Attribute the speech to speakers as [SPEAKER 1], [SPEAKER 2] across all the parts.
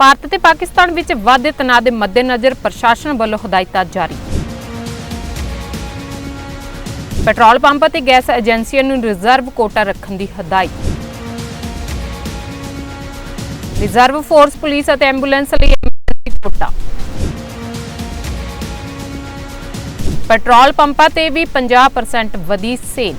[SPEAKER 1] ਭਾਰਤ ਤੇ ਪਾਕਿਸਤਾਨ ਵਿੱਚ ਵਾਧੇ ਤਣਾਅ ਦੇ ਮੱਦੇਨਜ਼ਰ ਪ੍ਰਸ਼ਾਸਨ ਵੱਲੋਂ ਹਦਾਇਤਾਂ ਜਾਰੀ। ਪੈਟਰੋਲ ਪੰਪ ਅਤੇ ਗੈਸ ਏਜੰਸੀਆਂ ਨੂੰ ਰਿਜ਼ਰਵ ਕੋਟਾ ਰੱਖਣ ਦੀ ਹਦਾਇਤ। ਰਿਜ਼ਰਵ ਫੋਰਸ ਪੁਲਿਸ ਅਤੇ ਐਂਬੂਲੈਂਸ ਲਈ ਐਮਰਜੈਂਸੀ ਕੋਟਾ। ਪੈਟਰੋਲ ਪੰਪਾਂ ਤੇ ਵੀ 50% ਵਧੀ ਸੇਲ।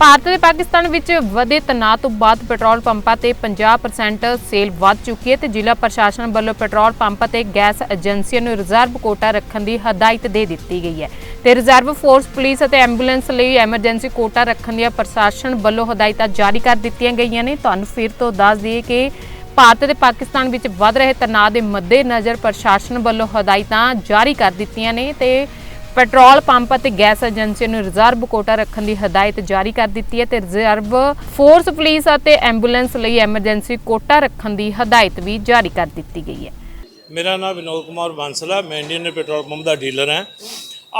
[SPEAKER 1] ਭਾਰਤ ਤੇ ਪਾਕਿਸਤਾਨ ਵਿੱਚ ਵਧੇ ਤਣਾਅ ਤੋਂ ਬਾਅਦ ਪੈਟਰੋਲ ਪੰਪਾਂ ਤੇ 50% ਸੇਲ ਵੱਧ ਚੁੱਕੀ ਹੈ ਤੇ ਜ਼ਿਲ੍ਹਾ ਪ੍ਰਸ਼ਾਸਨ ਵੱਲੋਂ ਪੈਟਰੋਲ ਪੰਪ ਤੇ ਗੈਸ ਏਜੰਸੀਆਂ ਨੂੰ ਰਿਜ਼ਰਵ ਕੋਟਾ ਰੱਖਣ ਦੀ ਹਦਾਇਤ ਦੇ ਦਿੱਤੀ ਗਈ ਹੈ। ਤੇ ਰਿਜ਼ਰਵ ਫੋਰਸ ਪੁਲਿਸ ਅਤੇ ਐਂਬੂਲੈਂਸ ਲਈ ਐਮਰਜੈਂਸੀ ਕੋਟਾ ਰੱਖਣ ਦੀਆਂ ਪ੍ਰਸ਼ਾਸਨ ਵੱਲੋਂ ਹਦਾਇਤਾਂ ਜਾਰੀ ਕਰ ਦਿੱਤੀਆਂ ਗਈਆਂ ਨੇ। ਤੁਹਾਨੂੰ ਫਿਰ ਤੋਂ ਦੱਸ ਦਈਏ ਕਿ ਭਾਰਤ ਤੇ ਪਾਕਿਸਤਾਨ ਵਿੱਚ ਵੱਧ ਰਹੇ ਤਣਾਅ ਦੇ ਮੱਦੇਨਜ਼ਰ ਪ੍ਰਸ਼ਾਸਨ ਵੱਲੋਂ ਹਦਾਇਤਾਂ ਜਾਰੀ ਕਰ ਦਿੱਤੀਆਂ ਨੇ ਤੇ ਪੈਟਰੋਲ ਪੰਪ ਅਤੇ ਗੈਸ ਏਜੰਸੀ ਨੂੰ ਰਿਜ਼ਰਵ ਕੋਟਾ ਰੱਖਣ ਦੀ ਹਦਾਇਤ ਜਾਰੀ ਕਰ ਦਿੱਤੀ ਹੈ ਤੇ ਰਿਜ਼ਰਵ ਫੋਰਸ, ਪੁਲਿਸ ਅਤੇ ਐਂਬੂਲੈਂਸ ਲਈ ਐਮਰਜੈਂਸੀ ਕੋਟਾ ਰੱਖਣ ਦੀ ਹਦਾਇਤ ਵੀ ਜਾਰੀ ਕਰ ਦਿੱਤੀ ਗਈ ਹੈ।
[SPEAKER 2] ਮੇਰਾ ਨਾਮ ਵਿਨੋਦ ਕੁਮਾਰ ਬਾਂਸਲਾ, ਮੈਂ ਇੰਡੀਅਨ ਪੈਟਰੋਲ ਪੰਪ ਦਾ ਡੀਲਰ ਹਾਂ।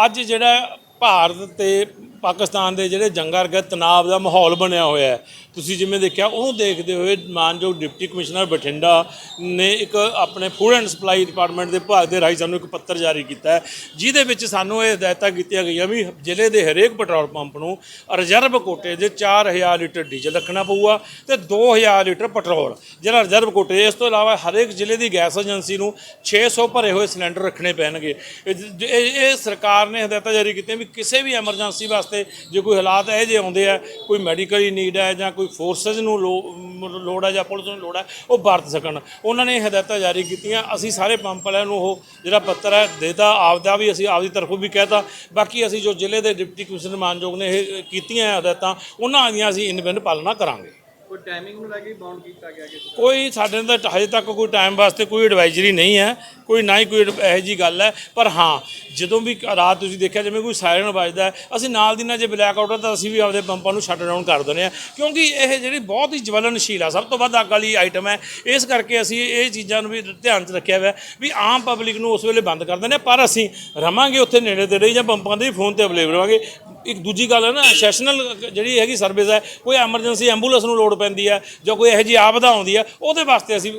[SPEAKER 2] ਅੱਜ ਜਿਹੜਾ ਭਾਰਤ ਤੇ ਪਾਕਿਸਤਾਨ ਦੇ ਜਿਹੜੇ ਜੰਗਾਂ ਵਰਗਾ ਤਣਾਅ ਦਾ ਮਾਹੌਲ ਬਣਿਆ ਹੋਇਆ ਹੈ। ਤੁਸੀਂ ਜਿਵੇਂ ਦੇਖਿਆ, ਉਹਨੂੰ ਦੇਖਦੇ ਹੋਏ ਮਾਨਯੋਗ ਡਿਪਟੀ ਕਮਿਸ਼ਨਰ ਬਠਿੰਡਾ ਨੇ ਇੱਕ ਆਪਣੇ ਫੂਡ ਐਂਡ ਸਪਲਾਈ ਡਿਪਾਰਟਮੈਂਟ ਦੇ ਵਿਭਾਗ ਦੇ ਰਾਹੀਂ ਸਾਨੂੰ ਇੱਕ ਪੱਤਰ ਜਾਰੀ ਕੀਤਾ ਹੈ, ਜਿਹਦੇ ਵਿੱਚ ਸਾਨੂੰ ਇਹ ਹਦਾਇਤਾਂ ਕੀਤੀਆਂ ਗਈਆਂ ਵੀ ਜ਼ਿਲ੍ਹੇ ਦੇ ਹਰੇਕ ਪੈਟਰੋਲ ਪੰਪ ਨੂੰ ਰਿਜ਼ਰਵ ਕੋਟੇ ਦੇ 4000 ਲੀਟਰ ਡੀਜ਼ਲ ਰੱਖਣਾ ਪਊਗਾ ਤੇ 2000 ਲੀਟਰ ਪੈਟਰੋਲ। ਜਿਹੜਾ ਰਿਜ਼ਰਵ ਕੋਟੇ, ਇਸ ਤੋਂ ਇਲਾਵਾ ਹਰੇਕ ਜ਼ਿਲ੍ਹੇ ਦੀ ਗੈਸ ਏਜੰਸੀ ਨੂੰ 600 ਭਰੇ ਹੋਏ ਸਿਲੰਡਰ ਰੱਖਣੇ ਪੈਣਗੇ। ਇਹ ਸਰਕਾਰ ਨੇ ਹਦਾਇਤਾਂ ਜਾਰੀ ਕੀਤੀਆਂ ਵੀ ਕਿਸੇ ਵੀ ਐਮਰਜੈਂਸੀ ਵਾਸਤੇ ਜੇ ਕੋਈ ਹਾਲਾਤ ਇਹ ਜਿਹੇ ਆਉਂਦੇ ਆ, ਕੋਈ ਮੈਡੀਕਲ ਨੀਡ ਹੈ ਜਾਂ ਕੋਈ ਫੋਰਸਸ ਨੂੰ ਲੋ- ਲੋੜ ਹੈ ਜਾਂ ਪੁਲਿਸ ਨੂੰ ਲੋੜ ਹੈ ਉਹ ਵਰਤ ਸਕਣ। ਉਹਨਾਂ ਨੇ ਇਹ ਹਦਾਇਤਾਂ ਜਾਰੀ ਕੀਤੀਆਂ। ਅਸੀਂ ਸਾਰੇ ਪੰਪ ਵਾਲਿਆਂ ਨੂੰ ਉਹ ਜਿਹੜਾ ਪੱਤਰ ਹੈ, ਦੇਤਾ, ਆਪਦਾ ਵੀ ਅਸੀਂ ਆਪਦੀ ਤਰਫੋਂ ਵੀ ਕਹਿਤਾ। ਬਾਕੀ ਅਸੀਂ ਜੋ ਜ਼ਿਲ੍ਹੇ ਦੇ ਡਿਪਟੀ ਕਮਿਸ਼ਨਰ ਮਾਨਯੋਗ ਨੇ ਇਹ ਕੀਤੀਆਂ ਹਦਾਇਤਾਂ, ਉਹਨਾਂ ਦੀਆਂ ਅਸੀਂ ਇਨਵੈਂਟ ਪਾਲਣਾ ਕਰਾਂਗੇ।
[SPEAKER 3] ਕੋਈ ਟਾਈਮਿੰਗ ਨੂੰ ਲੈ ਕੇ ਬਾਉਂਡ ਕੀਤਾ ਗਿਆ ਕਿਸੇ
[SPEAKER 2] ਕੋਈ ਸਾਡੇ ਨਾਲ ਤਾਂ ਹਜੇ ਤੱਕ ਕੋਈ ਟਾਈਮ ਵਾਸਤੇ ਕੋਈ ਐਡਵਾਈਜ਼ਰੀ ਨਹੀਂ ਹੈ ਕੋਈ ਨਾ ਹੀ ਕੋਈ ਇਹੋ ਜੀ ਗੱਲ ਹੈ ਪਰ ਹਾਂ ਜਦੋਂ ਵੀ ਰਾਤ ਤੁਸੀਂ ਦੇਖਿਆ ਜਿਵੇਂ ਕੋਈ ਸਾਇਰਨ ਵੱਜਦਾ ਹੈ, ਅਸੀਂ ਨਾਲ ਦੀ ਨਾਲ ਜੇ ਬਲੈਕ ਆਊਟ ਹੈ ਤਾਂ ਅਸੀਂ ਵੀ ਆਪਦੇ ਪੰਪਾਂ ਨੂੰ ਸ਼ਟ ਡਾਊਨ ਕਰ ਦਿੰਦੇ ਆ ਕਿਉਂਕਿ ਇਹ ਜਿਹੜੀ ਬਹੁਤ ਹੀ ਜਵਲਨਸ਼ੀਲ ਆ ਸਭ ਤੋਂ ਵੱਧ ਅੱਗ ਵਾਲੀ ਆਈਟਮ ਹੈ ਇਸ ਕਰਕੇ ਅਸੀਂ ਇਹ ਚੀਜ਼ਾਂ ਨੂੰ ਵੀ ਧਿਆਨ 'ਚ ਰੱਖਿਆ ਹੋਇਆ ਹੈ ਵੀ ਆਮ ਪਬਲਿਕ ਨੂੰ ਉਸ ਵੇਲੇ ਬੰਦ ਕਰ ਦਿੰਦੇ ਹਾਂ ਪਰ ਅਸੀਂ ਰਵਾਂਗੇ ਉੱਥੇ ਨੇੜੇ ਤੇੜੇ ਜਾਂ ਪੰਪਾਂ ਦੇ ਫੋਨ ਤੇ ਅਵੇਲੇਬਲ ਰਵਾਂਗੇ ਇੱਕ ਦੂਜੀ ਗੱਲ ਹੈ ਨਾ ਸੈਸ਼ਨਲ ਜਿਹੜੀ ਹੈਗੀ ਸਰਵਿਸ ਹੈ ਕੋਈ ਐਮਰਜੈਂਸੀ ਐਂਬੂਲੈਂਸ ਨੂੰ ਲੋੜ ਪੈਂਦੀ ਹੈ ਜਾਂ ਕੋਈ ਇਹੋ ਜਿਹੀ ਆਪਦਾ ਆਉਂਦੀ ਹੈ ਉਹਦੇ ਵਾਸਤੇ ਅਸੀਂ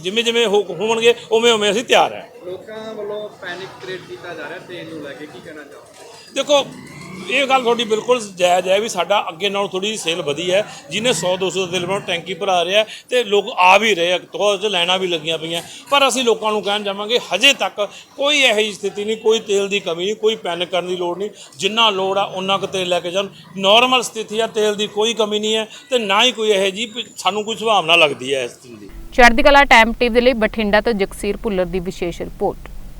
[SPEAKER 2] ਜਿਵੇਂ ਜਿਵੇਂ ਹੋਣਗੇ ਉਵੇਂ ਉਵੇਂ ਅਸੀਂ ਤਿਆਰ ਹੈ।
[SPEAKER 3] ਲੋਕਾਂ ਵੱਲੋਂ ਪੈਨਿਕ ਕ੍ਰੀਏਟ ਕੀਤਾ ਜਾ ਰਿਹਾ ਤੇਲ ਨੂੰ ਲੈ ਕੇ ਕੀ ਕਹਿਣਾ ਚਾਹੋਗੇ?
[SPEAKER 2] ਦੇਖੋ ਇਹ ਗੱਲ ਤੁਹਾਡੀ ਬਿਲਕੁਲ ਜਾਇਜ਼ ਹੈ ਵੀ ਸਾਡਾ ਅੱਗੇ ਨਾਲੋਂ ਥੋੜੀ ਜਿਹੀ ਸੇਲ ਵਧੀ ਹੈ, ਜਿਹਨੇ 100 200 ਦੇ ਲਿਮਟ ਟੈਂਕੀ ਭਰਾ ਰਿਹਾ ਤੇ ਲੋਕ ਆ ਵੀ ਰਹੇ ਆ ਤੋਂ ਚ ਲਾਈਨਾਂ ਵੀ ਲੱਗੀਆਂ ਪਈਆਂ। ਪਰ ਅਸੀਂ ਲੋਕਾਂ ਨੂੰ ਕਹਿਣ ਜਾਵਾਂਗੇ, ਹਜੇ ਤੱਕ ਕੋਈ ਇਹੋ ਜਿਹੀ ਸਥਿਤੀ ਨਹੀਂ, ਕੋਈ ਤੇਲ ਦੀ ਕਮੀ ਨਹੀਂ, ਕੋਈ ਪੈਨਿਕ ਕਰਨ ਦੀ ਲੋੜ ਨਹੀਂ। ਜਿੰਨਾ ਲੋੜ ਆ ਉਹਨਾਂ ਕੁ ਤੇਲ ਲੈ ਕੇ ਜਾਣ। ਨਾਰਮਲ ਸਥਿਤੀ ਆ, ਤੇਲ ਦੀ ਕੋਈ ਕਮੀ ਨਹੀਂ ਹੈ ਤੇ ਨਾ ਹੀ ਕੋਈ ਇਹੋ ਜਿਹੀ ਸਾਨੂੰ ਕੋਈ ਸੁਭਾਵਨਾ ਲੱਗਦੀ ਹੈ ਇਸ ਚੀਜ਼ ਦੀ।
[SPEAKER 1] ਚੜ੍ਹਦੀ ਕਲਾ ਟਾਈਮ ਟੀਵੀ ਦੇ ਲਈ ਬਠਿੰਡਾ ਤੋਂ ਜਗਸੀਰ ਭੁੱਲਰ ਦੀ ਵਿਸ਼ੇਸ਼ ਰਿਪੋਰਟ।